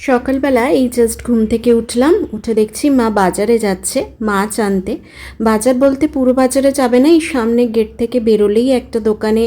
সকালবেলা এই জাস্ট ঘুম থেকে উঠলাম, উঠে দেখছি মা বাজারে যাচ্ছে, মাছ আনতে। বাজার বলতে পুরো বাজারে যাবে না, এই সামনে গেট থেকে বেরোলেই একটা দোকানে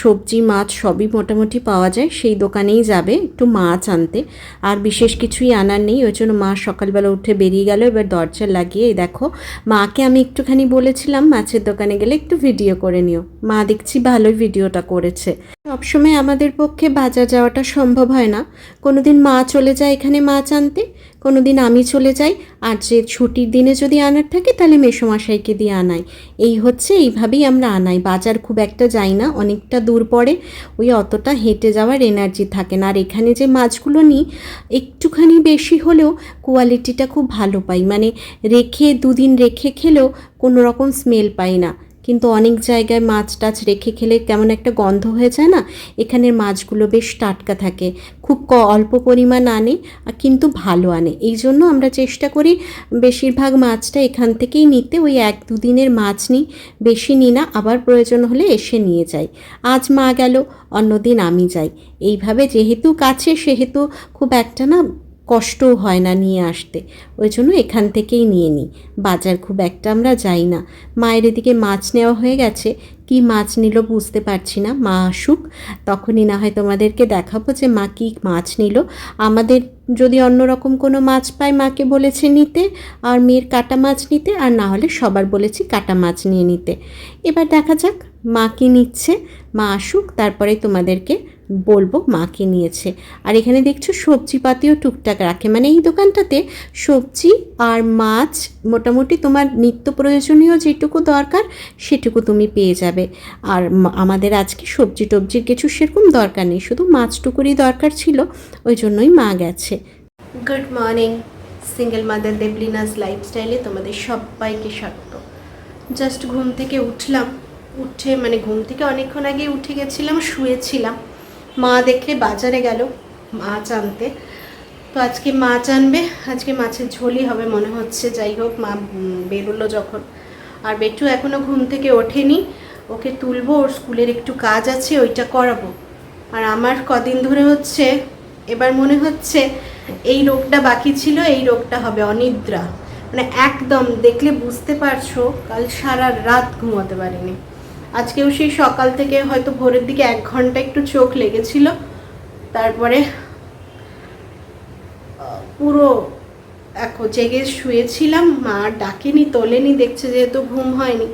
সবজি, মাছ সবই মোটামুটি পাওয়া যায়, সেই দোকানেই যাবে একটু মাছ আনতে। আর বিশেষ কিছুই আনার নেই, ওই জন্য মা সকালবেলা উঠে বেরিয়ে গেল, এবার দরজা লাগিয়ে দেখো, মাকে আমি একটুখানি বলেছিলাম, মাছের দোকানে গেলে একটু ভিডিও করে নিও। মা দেখছি ভালোই ভিডিওটা করেছে। সবসময় আমাদের পক্ষে বাজার যাওয়াটা সম্ভব হয় না। কোনোদিন মা চলে যায় এখানে মাছ আনতে কোনো দিন আমি চলে যাই, আর যে ছুটির দিনে যদি আনার থাকে তাহলে মেসোমশাইকে দিয়ে আনাই। এই হচ্ছে, এইভাবেই আমরা আনাই। বাজার খুব একটা যাই না, অনেকটা দূর পড়ে, ওই অতটা হেঁটে যাওয়ার এনার্জি থাকে না। আর এখানে যে মাছগুলো নিই, একটুখানি বেশি হলেও কোয়ালিটিটা খুব ভালো পাই। মানে রেখে, দুদিন রেখে খেলেও কোনো রকম স্মেল পাই না। কিন্তু অনেক জায়গায় মাছ টাছ রেখে খেলে কেমন একটা গন্ধ হয়ে যায় না? এখানের মাছগুলো বেশ টাটকা থাকে। খুব ক, অল্প পরিমাণ আনে কিন্তু ভালো আনে। এই জন্য আমরা চেষ্টা করি বেশিরভাগ মাছটা এখান থেকেই নিতে। ওই এক দুদিনের মাছ নিই বেশি নিই না, আবার প্রয়োজন হলে এসে নিয়ে যাই। আজ মা গেল, অন্যদিন আমি যাই। এইভাবে যেহেতু কাছে, সেহেতু খুব একটা না কষ্টও হয় না নিয়ে আসতে। ওই জন্য এখান থেকেই নিয়ে নিই। বাজার খুব একটা আমরা যাই না। মায়ের এদিকে মাছ নেওয়া হয়ে গেছে। কি মাছ নিল বুঝতে পারছি না। মা আসুক, তখনই না হয় তোমাদেরকে দেখাবো যে মা কী মাছ নিল। আমাদের যদি অন্যরকম কোনো মাছ পাই, মাকে বলেছে নিতে আর মেয়ের কাটা মাছ নিতে, আর না হলে সবার বলেছি কাটা মাছ নিয়ে নিতে। এবার দেখা যাক মা কী নিচ্ছে। মা আসুক, তারপরে তোমাদেরকে বলব মা কি নিয়েছে। আর এখানে দেখছ সবজিপাতিও টুকটাক রাখে। মানে এই দোকানটাতে সবজি আর মাছ মোটামুটি তোমার নিত্য প্রয়োজনীয় যেটুকু দরকার, সেটুকু তুমি পেয়ে যাবে। আর আমাদের আজকে সবজি টবজির কিছু সেরকম দরকার নেই, শুধু মাছটুকুরই দরকার ছিল, ওই জন্যই মা গেছে। Good morning single mother Deblina's লাইফস্টাইলে তোমাদের সবাইকে স্বাগত। জাস্ট ঘুম থেকে উঠলাম, উঠে মানে ঘুম থেকে অনেকক্ষণ আগে উঠে গেছিলাম, শুয়েছিলাম। মা দেখে বাজারে গেল, মাছ আনতে। তো আজকে মাছ আনবে, আজকে মাছের ঝোলই হবে মনে হচ্ছে, যাই হোক মা বেরোলো যখন। আর বেটু এখনও ঘুম থেকে ওঠেনি ওকে তুলবো, ওর স্কুলের একটু কাজ আছে, ওইটা করাবো। আর আমার কদিন ধরে হচ্ছে, এবার মনে হচ্ছে এই রোগটা বাকি ছিল, এই রোগটা হবে অনিদ্রা। মানে একদম, দেখলে বুঝতে পারছ, কাল সারা রাত ঘুমোতে পারিনি। আজকেও সেই সকাল থেকে হয়তো ভোরের দিকে এক ঘণ্টা একটু চোখ লেগেছিল। তারপরে পুরো এখন জেগে শুয়েছিলাম, মা ডাকেনি, তোলেনি, দেখছে যেহেতু ঘুম হয়নি।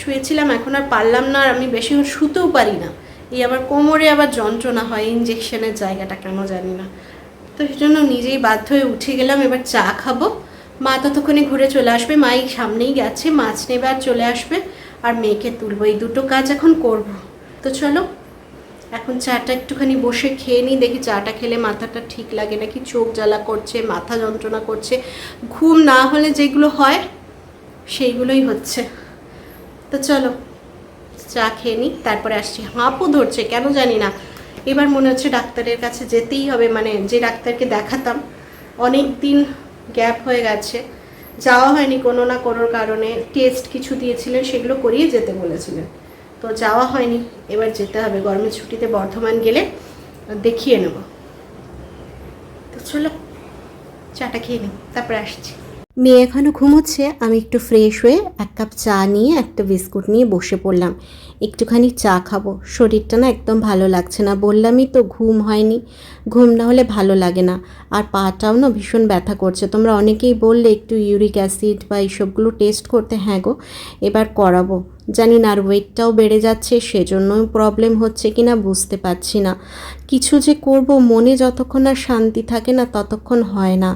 শুয়েছিলাম, এখন আর পারলাম না আর আমি বেশি শুতেও পারি না। এই আবার কোমরে আবার যন্ত্রণা হয় ইঞ্জেকশনের জায়গাটা কেন জানি না। তো সেই জন্য নিজেই বাধ্য হয়ে উঠে গেলাম, এবার চা খাব। মা ততক্ষণে ঘুরে চলে আসবে মা এই সামনেই গেছে, মাছ নেবে আর চলে আসবে, আর মেয়েকে তুলবো। এই দুটো কাজ এখন করব। তো চলো, এখন চাটা একটুখানি বসে খেয়ে নিই, দেখি চাটা খেলে মাথাটা ঠিক লাগে নাকি, চোখ জ্বালা করছে, মাথা যন্ত্রণা করছে। ঘুম না হলে যেগুলো হয়, সেইগুলোই হচ্ছে। তো চলো, চা খেয়ে নিই, তারপরে আসছি। হাঁপও ধরছে, কেন জানি না। এবার মনে হচ্ছে ডাক্তারের কাছে যেতেই হবে মানে যে ডাক্তারকে দেখাতাম অনেক দিন গ্যাপ হয়ে গেছে। যাওয়া হয়নি কোনো না কোনোর কারণে, টেস্ট কিছু দিয়েছিলেন, সেগুলো করিয়ে যেতে বলেছিলেন। তো যাওয়া হয়নি, এবার যেতে হবে। গরমের ছুটিতে বর্ধমান গেলে দেখিয়ে নেব। তো চলো, চাটা খেয়ে নিই, তারপরে আসছি। মেয়ে এখনও ঘুমোচ্ছে, আমি একটু ফ্রেশ হয়ে এক কাপ চা নিয়ে, একটা বিস্কুট নিয়ে বসে পড়লাম। একটুখানি চা খাব। শরীরটা না একদম ভালো লাগছে না, বললামই তো ঘুম হয়নি। ঘুম না হলে ভালো লাগে না। আর পাটাও না ভীষণ ব্যথা করছে। তোমরা অনেকেই বললে একটু ইউরিক অ্যাসিড বা এইসবগুলো টেস্ট করতে হ্যাঁ গো, এবার করাবো। জানি না আর ওয়েটটাও বেড়ে যাচ্ছে সেজন্যও প্রবলেম হচ্ছে কি না বুঝতে পারছি না। কিছু যে করব, মনে যতক্ষণ আর শান্তি থাকে না, ততক্ষণ হয় না।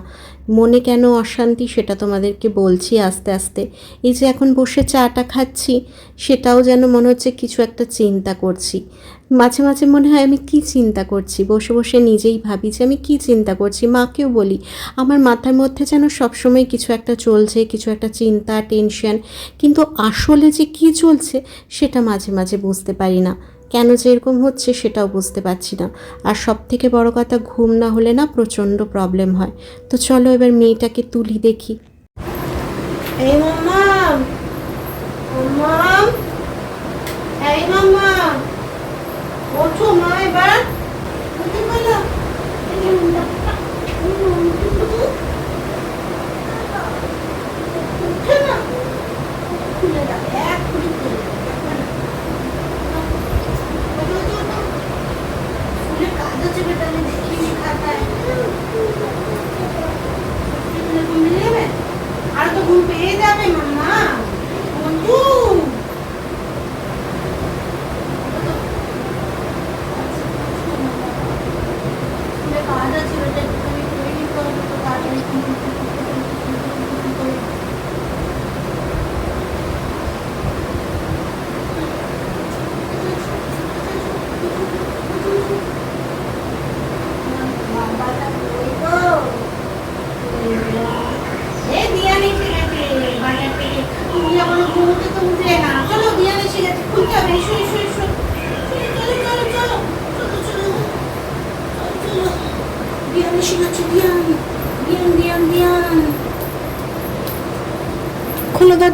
মনে কেন অশান্তি সেটা তোমাদেরকে বলছি আস্তে আস্তে। এই যে এখন বসে চাটা খাচ্ছি, সেটাও যেন মনে হচ্ছে কিছু একটা চিন্তা করছি। মাঝে মাঝে মনে হয় আমি কি চিন্তা করছি? বসে বসে নিজেই ভাবি যে আমি কি চিন্তা করছি? মাকেও বলি, আমার মাথার মধ্যে যেন সবসময় কিছু একটা চলছে, কিছু একটা চিন্তা, টেনশন, কিন্তু আসলে যে কি চলছে সেটা মাঝে মাঝে বুঝতে পারি না। কেন যে এরকম হচ্ছে সেটাও বুঝতে পারছি না। আর সব থেকে বড় কথা, ঘুম না হলে না প্রচণ্ড প্রবলেম হয়। তো চলো এবার মেয়েটাকে তুলি দেখি। এই মাম্মাম এই ওঠো মা এবার উঠে বলো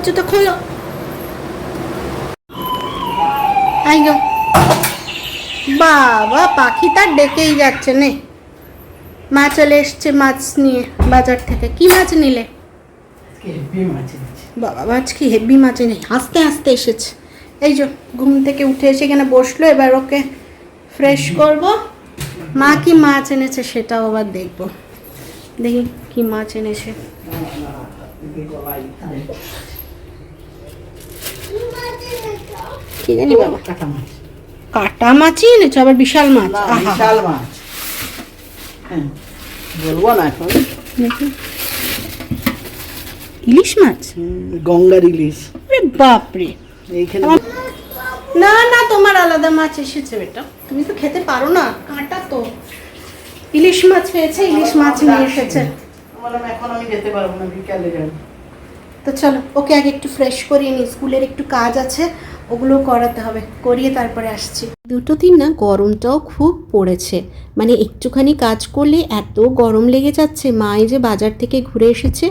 খোলো দরজাটা খোলো বাবা পাখি তার ডেকেই যাচ্ছে নে মা চলে এসছে মাছ নিয়ে বাজার থেকে কি মাছ নিলে বাবা মাছ কি হেভি মাছ নেই আস্তে আস্তে এসেছে এই যে ঘুম থেকে উঠে এসে এখানে বসল এবার ওকে ফ্রেশ করব মা কি মাছ এনেছে সেটাও আবার দেখব দেখি কি মাছ এনেছে কি জানি বাবা কাটা মাছ। কাটা মাছই এনেছে আবার বিশাল মাছ? বিশাল মাছ। হ্যাঁ বলব না এখন। ইলিশ মাছ? গঙ্গার ইলিশ। বাপরে। এইখানে না না তোমার আলাদা মাছ এসেছে বেটা। তুমি তো খেতে পারো না কাঁটা তো। ইলিশ মাছ পেয়েছে ইলিশ মাছ নিয়ে এসেছে। এখন আমি যেতে পারব না বিকালে যাব। তো চলো ওকে আগে একটু ফ্রেশ করিয়ে নিই স্কুলের একটু কাজ আছে। ওগুলো করাতে হবে। করিয়ে তারপরে আসছি। দুটো দিন না গরমটাও খুব পড়েছে। মানে একটুখানি কাজ করলে এত গরম লেগে যাচ্ছে মা যে বাজার থেকে ঘুরে এসেছে,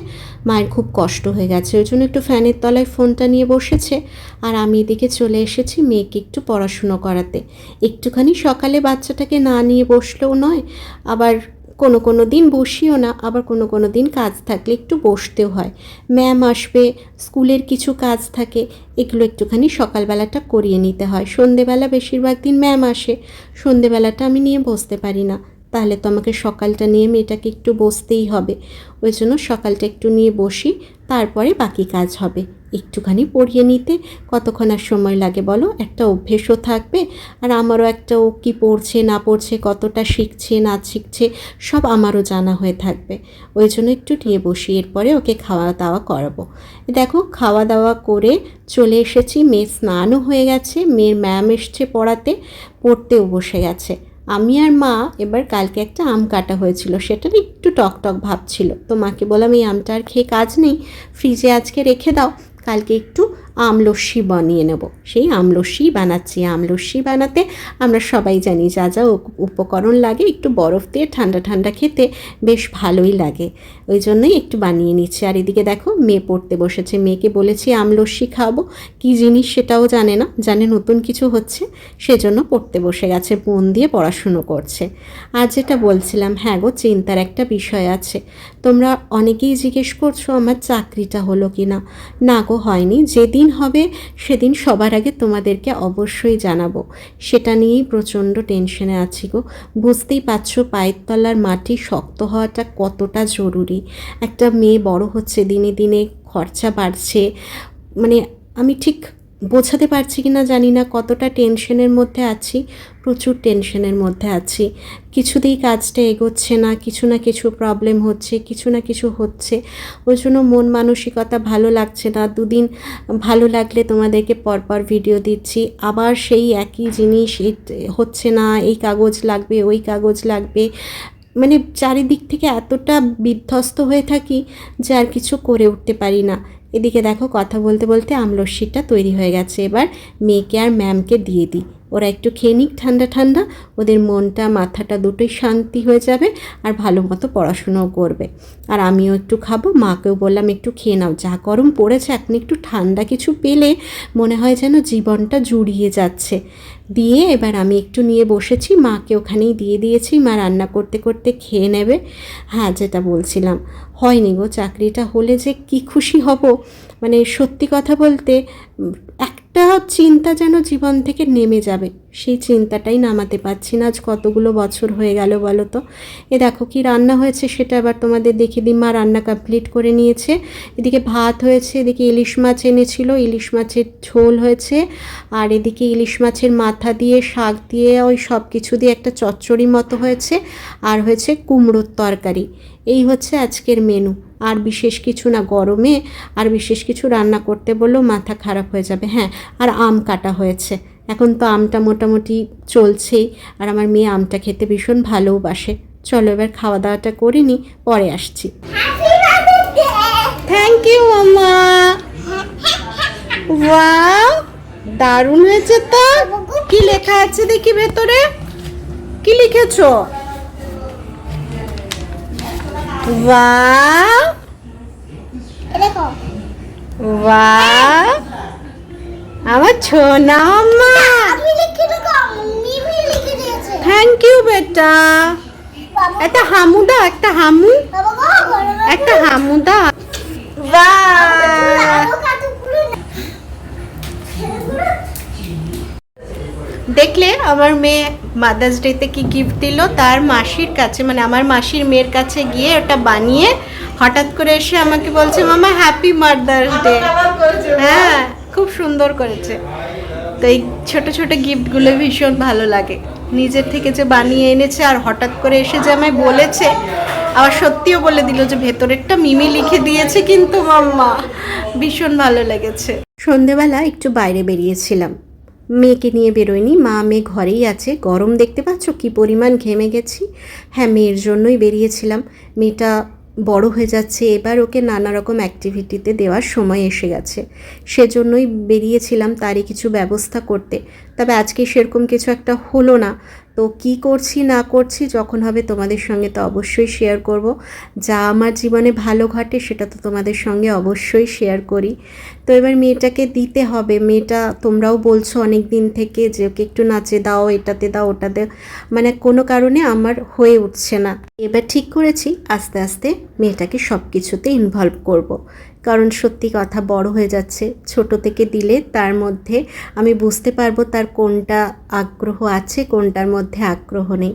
মায়ের খুব কষ্ট হয়ে গেছে। ওই জন্য একটু ফ্যানের তলায় ফোনটা নিয়ে বসেছে। আর আমি এদিকে চলে এসেছি মেয়েকে একটু পড়াশুনো করাতে। একটুখানি সকালে বাচ্চাটাকে না নিয়ে বসলেও নয়, আবার কোনো কোনো দিন বসিও না, আবার কোনো কোনো দিন কাজ থাকলে একটু বসতেও হয়। ম্যাম আসবে, স্কুলের কিছু কাজ থাকে, এগুলো একটুখানি সকালবেলাটা করিয়ে নিতে হয়। সন্ধেবেলা বেশিরভাগ দিন ম্যাম আসে, সন্ধেবেলাটা আমি নিয়ে বসতে পারি না। তাহলে তো আমাকে সকালটা নিয়ে মেয়েটাকে একটু বসতেই হবে। ওই জন্য সকালটা একটু নিয়ে বসি, তারপরে বাকি কাজ হবে। একটুখানি পড়িয়ে নিতে। কতক্ষণ আর সময় লাগে বলো? একটা অভ্যেসও থাকবে। আর আমারও একটা ও কী পড়ছে, না পড়ছে, কতটা শিখছে, না শিখছে, সব আমারও জানা হয়ে থাকবে। ওই জন্য একটু নিয়ে বসি, এরপরে ওকে খাওয়া দাওয়া করাবো। দেখো, খাওয়া দাওয়া করে চলে এসেছি। মেয়ে স্নানও হয়ে গেছে। মেয়ের ম্যাম এসছে পড়াতে। পড়তেও বসে গেছে। আমি আর মা এবার কালকে একটা আম কাটা হয়েছিল। সেটার একটু টক টক ভাব ছিল। তো মাকে বললাম এই আমটা আর খেয়ে কাজ নেই। ফ্রিজে আজকে রেখে দাও। কালকে একটু আমলস্যি বানিয়ে নেব। সেই আমলস্যি বানাচ্ছি। আমলস্যি বানাতে আমরা সবাই জানি যা যা উপ- উপকরণ লাগে, একটু বরফ দিয়ে ঠান্ডা ঠান্ডা খেতে বেশ ভালোই লাগে। ওই জন্যই একটু বানিয়ে নিচ্ছি। আর এদিকে দেখো, মেয়ে পড়তে বসেছে। মেয়েকে বলেছি, আমলস্যি খাওয়াবো কী জিনিস সেটাও জানে না, জানে নতুন কিছু হচ্ছে, সেজন্য পড়তে বসে গেছে, মন দিয়ে পড়াশুনো করছে। আর যেটা বলছিলাম হ্যাঁ গো, চিন্তার একটা বিষয় আছে। তোমরা অনেকেই জিজ্ঞেস করছ, আমার চাকরিটা হলো কি না না গো, হয়নি। যেদিন হবে সেদিন সবার আগে তোমাদেরকে অবশ্যই জানাব। সেটা নিয়েই প্রচণ্ড টেনশনে আছি গো। বুঝতেই পারছ পায়ের তলার মাটি শক্ত হওয়াটা কতটা জরুরি। একটা মেয়ে বড় হচ্ছে, দিনে দিনে খরচা বাড়ছে। মানে আমি ঠিক বোঝাতে পারছি কি না জানি না, কতটা টেনশনের মধ্যে আছি, প্রচুর টেনশনের মধ্যে আছি। কিছুতেই কাজটা এগোচ্ছে না, কিছু না কিছু প্রবলেম হচ্ছে, কিছু না কিছু হচ্ছে। ওই জন্য মন মানসিকতা ভালো লাগছে না। দুদিন ভালো লাগলে তোমাদেরকে পরপর ভিডিও দিচ্ছি। আবার সেই একই জিনিস হচ্ছে না, এই কাগজ লাগবে, ওই কাগজ লাগবে। মানে চারিদিক থেকে এতটা বিধ্বস্ত হয়ে থাকি যে আর কিছু করে উঠতে পারি না। এদিকে দেখো, কথা বলতে বলতে আমলস্যিটা তৈরি হয়ে গেছে। এবার মেয়েকে আর ম্যামকে দিয়ে দিই। ওরা একটু খেয়ে নিক, ঠান্ডা ঠান্ডা। ওদের মনটা, মাথাটা দুটোই শান্তি হয়ে যাবে আর ভালো মতো পড়াশুনোও করবে। আর আমিও একটু খাব, মাকেও বললাম, একটু খেয়ে নাও, যা গরম পড়েছে, এখন একটু ঠান্ডা কিছু পেলে মনে হয় যেন জীবনটা জুড়িয়ে যাচ্ছে। দিয়ে এবার আমি একটু নিয়ে বসেছি, মাকে ওখানেই দিয়ে দিয়েছি। মা রান্না করতে করতে খেয়ে নেবে। হ্যাঁ যেটা বলছিলাম। হয়নি গো, চাকরিটা হলে যে কি খুশি হব। মানে সত্যি কথা বলতে, একটা চিন্তা যেন জীবন থেকে নেমে যাবে, সেই চিন্তাটাই নামাতে পারছি না। আজ কতগুলো বছর হয়ে গেল বলো তো। এ দেখো কি রান্না হয়েছে, সেটা আবার তোমাদের দেখে দিই মা রান্না কমপ্লিট করে নিয়েছে। এদিকে ভাত হয়েছে, এদিকে ইলিশ মাছ এনেছিল, ইলিশ মাছের ঝোল হয়েছে, আর এদিকে ইলিশ মাছের মাথা দিয়ে, শাক দিয়ে, ওই সব কিছু দিয়ে একটা চচ্চড়ি মতো হয়েছে, আর হয়েছে কুমড়োর তরকারি। এই হচ্ছে আজকের মেনু আর বিশেষ কিছু না গরমে, আর বিশেষ কিছু রান্না করতে বললেও মাথা খারাপ হয়ে যাবে। হ্যাঁ আর আম কাটা হয়েছে। এখন তো আমটা মোটামুটি চলছেই, আর আমার মেয়ে আমটা খেতে ভীষণ ভালোবাসে। চলো এবার খাওয়া দাওয়াটা করে নিই পরে আসছি। থ্যাংক ইউ মামা ওয়াও দারুণ হয়েছে তো। কি লেখা আছে দেখি ভেতরে? কি লিখেছো? ওয়াও দেখো আমার ছোনা থ্যাংক ইউ বেটা একটা হামু দাও একটা হামু একটা হামু দাও বাহ দেখলে আমার মেয়ে মাদার্স ডেতে কি গিফট দিল? তার মাসির কাছে মানে আমার মাসির মেয়ের কাছে গিয়ে ওটা বানিয়ে হঠাৎ করে এসে আমাকে বলছে মামা হ্যাপি মাদার্স ডে হ্যাঁ খুব সুন্দর করেছে। তো এই ছোটো ছোটো গিফটগুলো ভীষণ ভালো লাগে। নিজের থেকে যে বানিয়ে এনেছে আর হঠাৎ করে এসে যে আমায় বলেছে আবার সত্যিও বলে দিল যে ভেতরেরটা মিমি লিখে দিয়েছে কিন্তু মাম্মা ভীষণ ভালো লেগেছে। সন্ধেবেলা একটু বাইরে বেরিয়েছিলাম। মেয়েকে নিয়ে বেরোয়নি। মা মেয়ে ঘরেই আছে। গরম দেখতে পাচ্ছ? কি পরিমাণ ঘেমে গেছি। হ্যাঁ মেয়ের জন্যই বেরিয়েছিলাম। মেয়েটা বড় হয়ে যাচ্ছে। এবার ওকে নানা রকম অ্যাক্টিভিটিতে দেওয়ার সময় এসে গেছে। সেজন্যই বেরিয়েছিলাম তারই কিছু ব্যবস্থা করতে। তবে আজকে সেরকম কিছু একটা হলো না। তো কি করছি, না করছি যখন হবে তোমাদের সঙ্গে তো অবশ্যই শেয়ার করব। যা আমার জীবনে ভালো ঘটে সেটা তো তোমাদের সঙ্গে অবশ্যই শেয়ার করি। তো এবার মেয়েটাকে দিতে হবে। মেয়েটা, তোমরাও বলছো অনেক দিন থেকে যে ওকে একটু নাচে দাও, এটাতে দাও, ওটাতে। মানে কোনো কারণে আমার হয়ে উঠছে না। এবার ঠিক করেছি, আস্তে আস্তে মেয়েটাকে সব কিছুতে ইনভলভ করব। কারণ সত্যি কথা বড় হয়ে যাচ্ছে। ছোট থেকে দিলে তার মধ্যে আমি বুঝতে পারব তার কোনটা আগ্রহ আছে, কোনটার মধ্যে আগ্রহ নেই।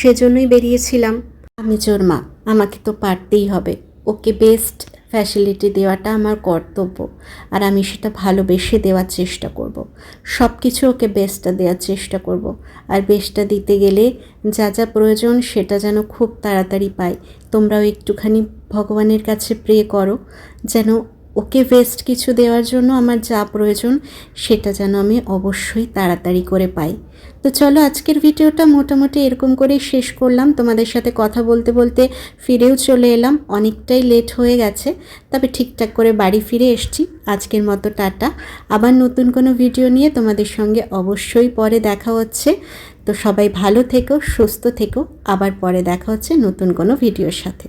সেজন্যই বেরিয়েছিলাম। আমি জোর মা, আমাকে তো পারতেই হবে। ওকে বেস্ট ফ্যাসিলিটি দেওয়াটা আমার কর্তব্য আর আমি সেটা ভালোবেসে দেওয়ার চেষ্টা করব। সব কিছু ওকে বেস্টটা দেওয়ার চেষ্টা করব। আর বেস্টটা দিতে গেলে যা যা প্রয়োজন সেটা যেন খুব তাড়াতাড়ি পাই তোমরাও একটুখানি ভগবানের কাছে প্রে করো, যেন ওকে বেস্ট কিছু দেওয়ার জন্য আমার যা প্রয়োজন সেটা যেন আমি অবশ্যই তাড়াতাড়ি করে পাই। তো চলো আজকের ভিডিওটা মোটামুটি এরকম করেই শেষ করলাম। তোমাদের সাথে কথা বলতে বলতে ফিরেও চলে এলাম। অনেকটাই লেট হয়ে গেছে, তবে ঠিকঠাক করে বাড়ি ফিরে এসছি। আজকের মতো টাটা। আবার নতুন কোনো ভিডিও নিয়ে তোমাদের সঙ্গে অবশ্যই পরে দেখা হচ্ছে। তো সবাই ভালো থেকো, সুস্থ থেকো। আবার পরে দেখা হচ্ছে নতুন কোনো ভিডিওর সাথে।